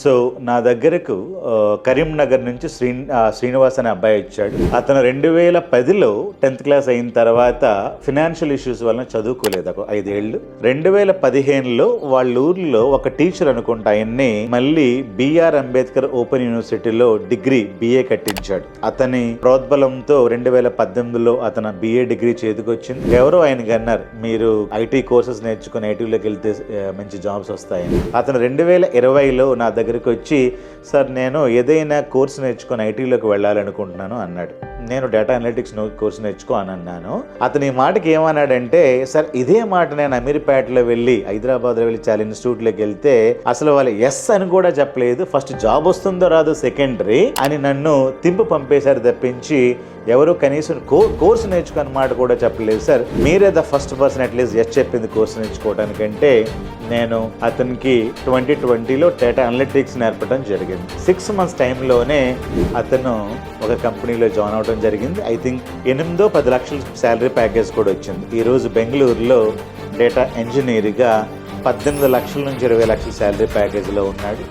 So నా దగ్గరకు కరీంనగర్ నుంచి శ్రీ శ్రీనివాస్ అనే అబ్బాయి వచ్చాడు. అతను రెండు వేల పదిలో టెన్త్ క్లాస్ అయిన తర్వాత ఫినాన్షియల్ ఇష్యూస్ వలన చదువుకోలేదు ఒక ఐదేళ్ళు రెండు వేల పదిహేనులో వాళ్ళ ఊర్లో ఒక టీచర్ అనుకుంటా ఆయన్ని మళ్ళీ బిఆర్ అంబేద్కర్ ఓపెన్ యూనివర్సిటీలో డిగ్రీ బిఏ కట్టించాడు. అతని ప్రోద్బలంతో రెండు వేల పద్దెనిమిదిలో అతను బిఏ డిగ్రీ చేతికొచ్చింది. ఎవరో ఆయన అన్నారు మీరు ఐటీ కోర్సెస్ నేర్చుకుని ఐటీలోకి వెళ్తే మంచి జాబ్స్ వస్తాయని. అతను రెండు వేల ఇరవైలో నా దగ్గరికి వచ్చి సార్ నేను ఏదైనా కోర్స్ నేర్చుకొని ఐటీలోకి వెళ్ళాలనుకుంటున్నాను అన్నాడు. నేను డేటా అనలిటిక్స్ కోర్స్ నేర్చుకో అని అన్నాను అతని ఈ మాటకి ఏమన్నాడంటే సార్ ఇదే మాట నేను అమీర్పేటలో వెళ్ళి హైదరాబాద్లో వెళ్ళి చాలా ఇన్స్టిట్యూట్లోకి వెళ్తే అసలు వాళ్ళు ఎస్ అని కూడా చెప్పలేదు. ఫస్ట్ జాబ్ వస్తుందో రాదో సెకండరీ అని నన్ను తింపు పంపేశారు తప్పించి ఎవరు కనీసం కో కోర్సు నేర్చుకున్న మాట కూడా చెప్పలేదు. సార్ మీరే the first person at least yes చెప్పింది కోర్సు నేర్చుకోవడానికంటే నేను అతనికి ట్వంటీ ట్వంటీలో డేటా అనలిటిక్స్ నేర్పడం జరిగింది. సిక్స్ మంత్స్ టైంలోనే అతను ఒక కంపెనీలో జాయిన్ అవడం జరిగింది. ఐ థింక్ ఎనిమిదో పది లక్షల శాలరీ ప్యాకేజ్ కూడా వచ్చింది. ఈరోజు బెంగళూరులో డేటా ఇంజనీర్గా పద్దెనిమిది లక్షల నుంచి ఇరవై లక్షల శాలరీ ప్యాకేజీలో ఉన్నాడు.